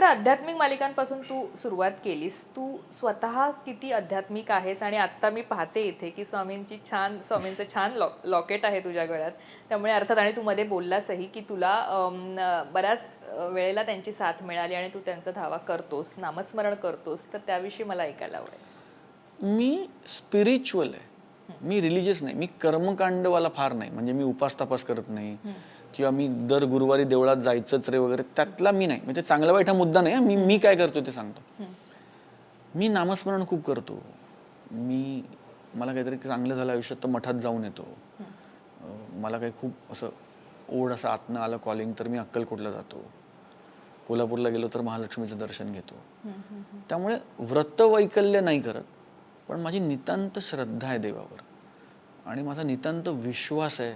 बरं आध्यात्मिक मालिकांपासून तू सुरुवात केलीस. तू स्वतः किती आध्यात्मिक आहेस आणि आत्ता मी पाहते इथे की स्वामींची छान स्वामींचं छान लॉ लॉकेट आहे तुझ्या गळ्यात. त्यामुळे अर्थात आणि तू मध्ये बोललासही की तुला बऱ्याच वेळेला त्यांची साथ मिळाली आणि तू त्यांचा धावा करतोस नामस्मरण करतोस. तर त्याविषयी मला ऐकायला आवडेल. मी स्पिरिच्युअल आहे. मी रिलिजियस नाही. मी कर्मकांडवाला फार नाही. म्हणजे मी उपास तपास करत नाही. किंवा मी दर गुरुवारी देवळात जायचंच रे वगैरे त्यातला मी नाही. म्हणजे चांगला वाईट हा मुद्दा नाही. मी मी काय करतो ते सांगतो. मी नामस्मरण खूप करतो. मी मला काहीतरी चांगलं झालं आयुष्यात तर मठात जाऊन येतो. मला काही खूप असं ओढ असं आतनं आलं कॉलिंग तर मी अक्कलकोटला जातो. कोल्हापूरला गेलो तर महालक्ष्मीचं दर्शन घेतो. त्यामुळे व्रतवैकल्य नाही करत. पण माझी नितांत श्रद्धा आहे देवावर. आणि माझा नितांत विश्वास आहे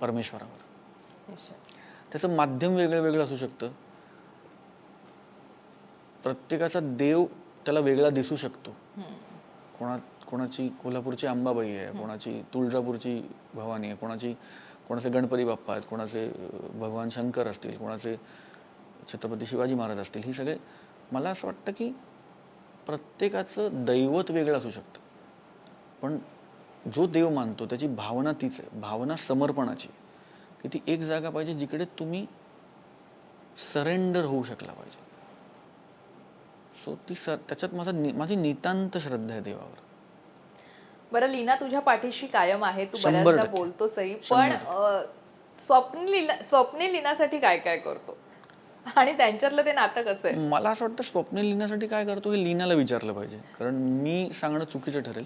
परमेश्वरावर. त्याचं माध्यम वेगळं वेगळं असू शकतं. प्रत्येकाचा देव त्याला वेगळा दिसू शकतो. कोणा कोणाची कोल्हापूरची अंबाबाई आहे कोणाची तुळजापूरची भवानी आहे कोणाची कोणाचे गणपती बाप्पा आहेत कोणाचे भगवान शंकर असतील कोणाचे छत्रपती शिवाजी महाराज असतील ही सगळे मला असं वाटतं की प्रत्येकाचं दैवत वेगळं असू शकतं. पण जो देव मानतो त्याची भावना तीच आहे. भावना समर्पणाची. की ती एक जागा पाहिजे जिकडे तुम्ही सरेंडर होऊ शकला पाहिजे. सो ती सर त्याच्यात माझा नि- माझी नितांत श्रद्धा आहे देवावर. बरं लीना तुझ्या पाठीशी कायम आहे. तू बऱ्याचदा. बोलतोसही. शंभर पण स्वप्न लीना स्वप्ने लिनासाठी काय काय करतो? आणि त्यांच्यातलं ते नातं कसं आहे? मला असं वाटतं स्वप्न लिहिण्यासाठी काय करतो हे लीनाला विचारलं पाहिजे. कारण मी सांगणं चुकीचं ठरेल.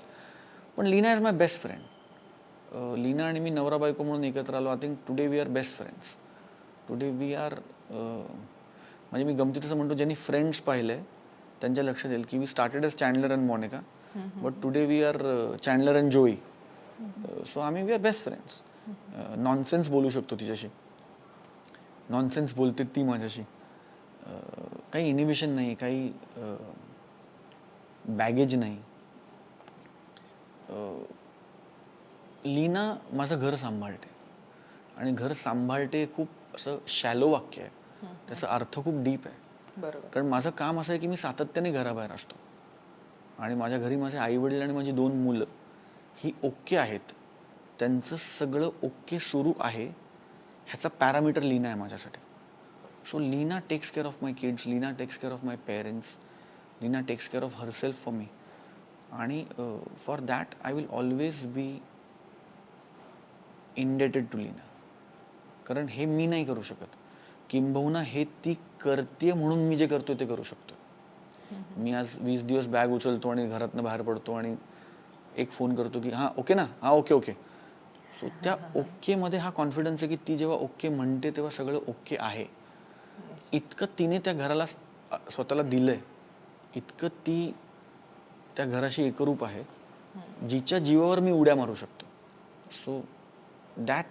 पण Leena is my best friend Leena आणि मी नवरा बायको म्हणून एकत्र आलो. I think today we are best friends today we are म्हणजे मी गमती तसं म्हणतो ज्यांनी फ्रेंड्स पाहिले त्यांच्या लक्षात येईल की we started as Chandler and Monica but today we are Chandler and Joey so आम्ही we are best friends nonsense बोलू शकतो तिच्याशी. नॉनसेन्स बोलते ती माझ्याशी. काही इनिबिशन नाही काही बॅगेज नाही. लीना माझं घर सांभाळते. आणि घर सांभाळते खूप असं शॅलो वाक्य आहे. त्याचा अर्थ खूप डीप आहे. कारण माझं काम असं आहे की मी सातत्याने घराबाहेर असतो. आणि माझ्या घरी माझे आई वडील आणि माझी दोन मुलं ही ओके आहेत. त्यांचं सगळं ओके सुरू आहे. ह्याचा पॅरामीटर लीना आहे माझ्यासाठी. So Leena takes care of my kids Leena takes care of my parents Leena takes care of herself for me आणि for that I will always be indebted to Leena. कारण हे मी नाही करू शकत. किंबहुना हे ती करते म्हणून मी जे करतो ते करू शकतो मी आज वीस दिवस बॅग उचलतो आणि घरातनं बाहेर पडतो आणि एक फोन करतो की हां ओके ना? हां ओके ओके सो त्या ओकेमध्ये हा कॉन्फिडन्स आहे की ती जेव्हा ओके म्हणते तेव्हा सगळं ओके आहे. इतकं तिने त्या घराला स्वतःला दिलंय. इतकं ती त्या घराशी एकरूप आहे जिच्या जीवावर मी उड्या मारू शकतो. So that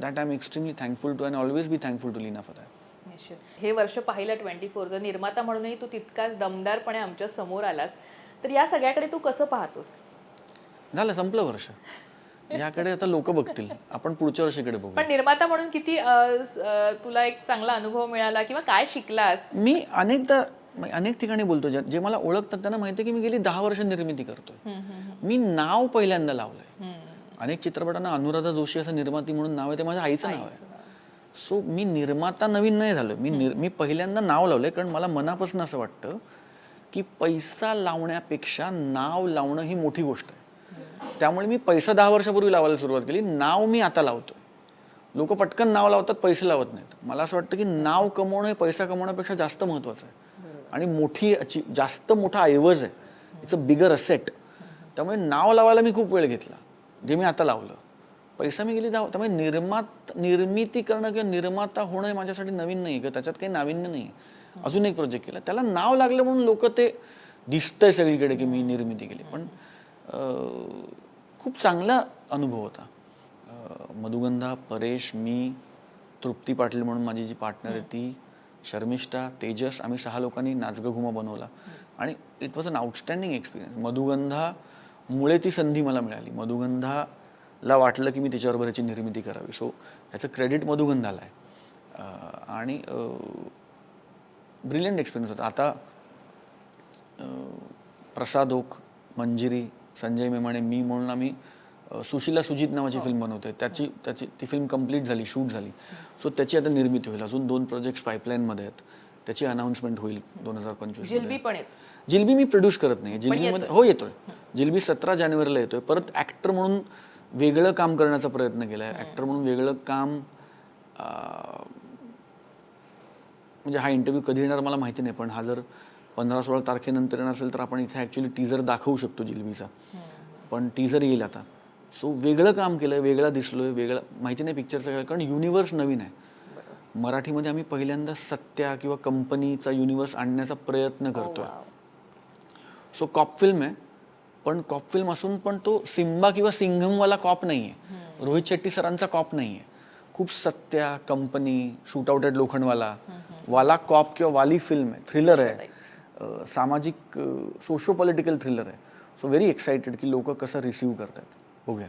that I am extremely thankful to and always be thankful to Leena for that निश्चित. हे वर्ष पाहिलं ट्वेंटी फोरचं निर्माता म्हणूनही तू तितकाच दमदारपणे आमच्यासमोर आलास तर या सगळ्याकडे तू कसं पाहतोस? झालं संपलं वर्ष. याकडे आता लोक बघतील. आपण पुढच्या वर्षीकडे बघू पण निर्माता म्हणून किती अ, स- अ, तुला एक चांगला अनुभव मिळाला किंवा काय शिकलास? मी अनेकदा अनेक ठिकाणी बोलतो. जे जे मला ओळखतात त्यांना माहिती आहे की मी गेली दहा वर्ष निर्मिती करतोय. मी नाव पहिल्यांदा लावलंय. अनेक चित्रपटांना अनुराधा जोशी असं निर्माती म्हणून नाव आहे ते माझ्या आईचं नाव आहे. सो मी निर्माता नवीन नाही झालो मी निर मी पहिल्यांदा नाव लावलंय कारण मला मनापासून असं वाटतं की पैसा लावण्यापेक्षा नाव लावणं ही मोठी गोष्ट आहे. त्यामुळे मी पैसा दहा वर्षापूर्वी लावायला सुरुवात केली. नाव मी आता लावतोय. लोक पटकन नाव लावतात पैसे लावत नाहीत. मला असं वाटतं की नाव कमवणं हे पैसा कमवण्यापेक्षा जास्त महत्त्वाचं आहे. आणि मोठी अची जास्त मोठा ऐवज आहे. इट्स अ बिगर असेट त्यामुळे नाव लावायला मी खूप वेळ घेतला जे मी आता लावलं. पैसा मी गेली दहा त्यामुळे निर्मात निर्मिती करणं किंवा निर्माता होणं हे माझ्यासाठी नवीन नाही किंवा त्याच्यात काही नाविन्य नाही अजून एक प्रोजेक्ट केला. त्याला नाव लागलं म्हणून लोक ते दिसतंय सगळीकडे की मी निर्मिती केली. पण खूप चांगला अनुभव होता. मधुगंधा परेश मी तृप्ती पाटील म्हणून माझी जी पार्टनर आहे ती शर्मिष्ठा तेजस आम्ही सहा लोकांनी नाचगं घुमा बनवला. आणि it was an outstanding experience मधुगंधामुळे ती संधी मला मिळाली. मधुगंधाला वाटलं की मी त्याच्याबरोबर याची निर्मिती करावी. सो ह्याचं क्रेडिट मधुगंधाला आहे. आणि ब्रिलियंट एक्सपिरियन्स होता. आता प्रसाद ओक मंजिरी संजय मेमाणे मी म्हणून आम्ही सुशीला सुजित नावाची फिल्म बनवतोय. त्याची त्याची ती फिल्म कंप्लीट झाली शूट झाली. सो त्याची आता निर्मिती होईल. अजून दोन प्रोजेक्ट्स पाईपलाईनमध्ये आहेत. त्याची अनाऊन्समेंट होईल दोन हजार पंचवीस जिलबी पण आहेत जिलबी मी प्रोड्यूस करत नाही. जिलबीमध्ये हो येतोय. जिलबी सतरा जानेवारीला येतोय. परत ॲक्टर म्हणून वेगळं काम करण्याचा प्रयत्न केलाय. ॲक्टर म्हणून वेगळं काम म्हणजे हा इंटरव्ह्यू कधी येणार मला माहिती नाही. पण हा जर पंधरा सोळा तारखेनंतर येणार असेल तर आपण इथे ॲक्च्युली टीजर दाखवू शकतो जिलबीचा. पण टीजर येईल आता. सो वेगळं काम केलंय वेगळा दिसलोय वेगळं माहिती नाही पिक्चरचं काय कारण युनिवर्स नवीन आहे. मराठीमध्ये आम्ही पहिल्यांदा सत्या किंवा कंपनीचा युनिवर्स आणण्याचा प्रयत्न करतोय. सो कॉप फिल्म आहे पण कॉप फिल्म असून पण तो सिम्बा किंवा सिंघमवाला कॉप नाही आहे रोहित शेट्टी सरांचा कॉप नाही आहे खूप Satya company shootout at Lokhandwala वाला कॉप किंवा वाली फिल्म आहे थ्रिलर आहे. सामाजिक सोशो पॉलिटिकल थ्रिलर आहे. सो व्हेरी एक्सायटेड की लोक कसं रिसीव्ह करतात बघूया